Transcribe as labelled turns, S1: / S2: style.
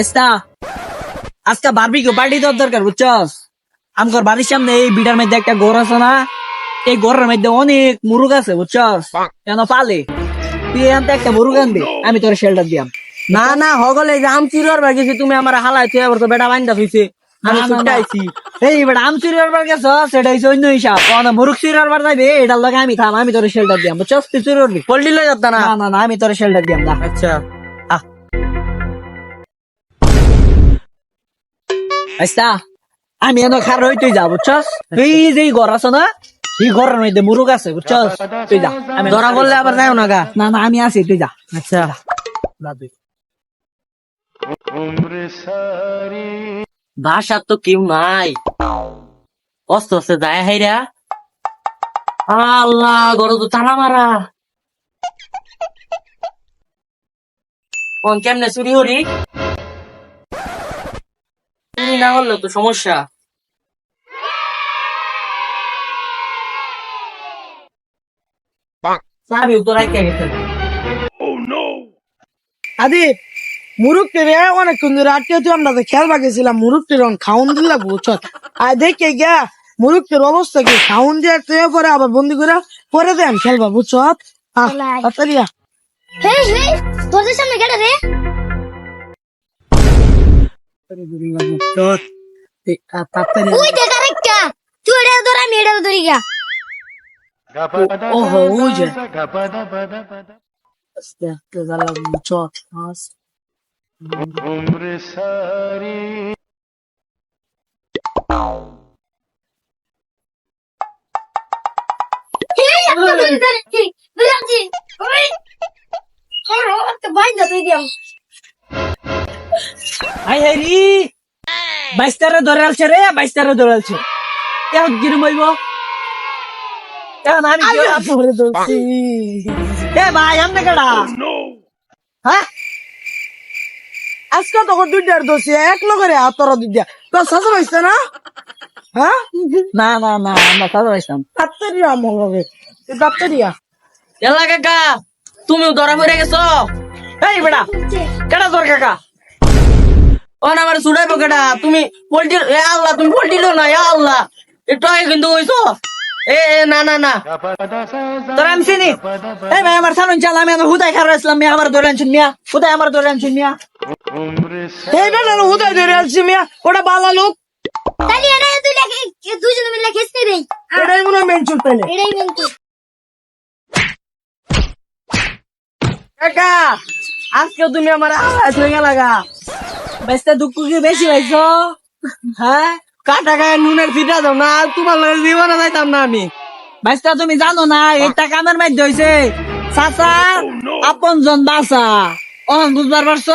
S1: এস্তা আজকে barbecue party দেওয়ার দরকার বুঝছস? আমগর বাড়ির সামনে এই বিটার মধ্যে একটা ঘর আছে না এই ঘরের মধ্যে অনেক মুরুগ আছে বুঝছস? কেন পালে? তুই আনতে একটা মুরুগ আনবি আমি তোর শেল্টার দিয়াম।
S2: না না হগলে যে আম চিরর বাগেছি তুমি আমার হালাই তুই আবার তো বেটা বাইন্দা হইছে আমি ছুটে আইছি।
S1: এই বেটা আম চুরির বার গেছ সেটা হচ্ছে অন্য হিসাব। কোন মুরুগ চুরির বার যাইবে এটার লগে আমি থাম আমি তোর শেল্টার দিয়াম বুঝছস? তুই চুরি করবি?
S2: পোল্ট্রি লই যাত না?
S1: না না না আমি তোর শেল্টার দিয়াম না।
S2: আচ্ছা।
S1: আচ্ছা আমি এনে খার হই তুই যা বুঝছস? তুই যে ঘর আছে না এই ঘরের মধ্যে মুরুগ আছে বুঝছস? তুই যা। আমি
S2: ধরা করলে আবার যাও না গা।
S1: না না আমি আছি তুই যা।
S2: আচ্ছা। বাসার তো কেউ নাই। অস্ত অস্তে যায় হাইরা আল্লাহ গরু তো টানা মারা। কোন কেমনে চুরি হরি না হলে তো সমস্যা। চাবি তো রাখতে গেছে
S3: আদি মুরুখ রে অনেকক্ষণ ধরে আটকে তুই আমরা তো খেলবা গেছিলাম মুরুখ টের খাউন দিলা বুঝছ? আর দেখে গিয়া মুরুখ টের অবস্থা কি? খাউন দিয়ে তুই পরে আবার বন্দি করে পরে দেন খেলবা বুঝছ? তাড়াতাড়ি আ।
S4: হেই হেই তোদের সামনে কেটে রে তুই দেখ আরেকটা তুই এটা ধর আমি এটা ধরি গা
S3: ওহো ওই যে আস্তে আস্তে জ্বালা বুঝছ আস্তে।
S4: হেই একটা ধরি ধরি ধরি আছি ওই আর একটা বাইন্দা তুই দিও
S1: হাই হাই রি। বাইস্তারে ধরে আলছে রে বাইস্তারে ধরে আলছে। কেমন কিরম হইব? আমি
S3: তোরে ধরছি।
S1: এ ভাই আমনে কেডা? হ্যাঁ?
S3: আজকে তো দুইটার দোষী এক লগরে হাতরা দুইটা। তোর শাশুড় হয়েছে না? হ্যাঁ?
S1: না না না আমরা সাজা পাইছিলাম
S3: তাড়াতাড়ি আমার লগে তাড়াতাড়ি
S2: এলা কাকা তুমিও ধরা পড়ে গেছো?
S1: এই বেটা কেডা তোর কাকা?
S2: ওন আমার সুড়াই পকেটা তুমি পোল্ট্রি এ আল্লাহ তুমি পোল্ট্রি লো না এ আল্লাহ। একটু আগে কিন্তু হইছো এ এ, না না না।
S1: তোর আমি চিনি? এই ভাই আমার সানুন চাল আমি আমার হুদাই খারাপ আসলাম মিয়া আমার ধরে আনছুন মিয়া। হুদাই আমার ধরে আনছুন মিয়া।
S3: এই বেটা হুদায় ধরে আসছি মিয়া। ওটা বালা লোক।
S4: তাহলে এটা তুই লাগে দুজন মিলে খেসতে রে
S3: এটাই মনে হয় মেন চুল পেলে
S4: এটাই কিন্তু
S2: কাকা আজকে তুমি আমার আল্লাহ ছুঁয়ে লাগা।
S1: বেস্তে দুঃখ কি বেশি পাইছো হ্যাঁ?
S2: কাটা গায়ে নুনের ফিটা দাও না আর তোমার লগে জীবনে যাইতাম না আমি।
S1: বাইস্তা তুমি জানো না এটা কামের মধ্যে হয়েছে চাচা আপন জন বাসা অন বুঝবার পারছ?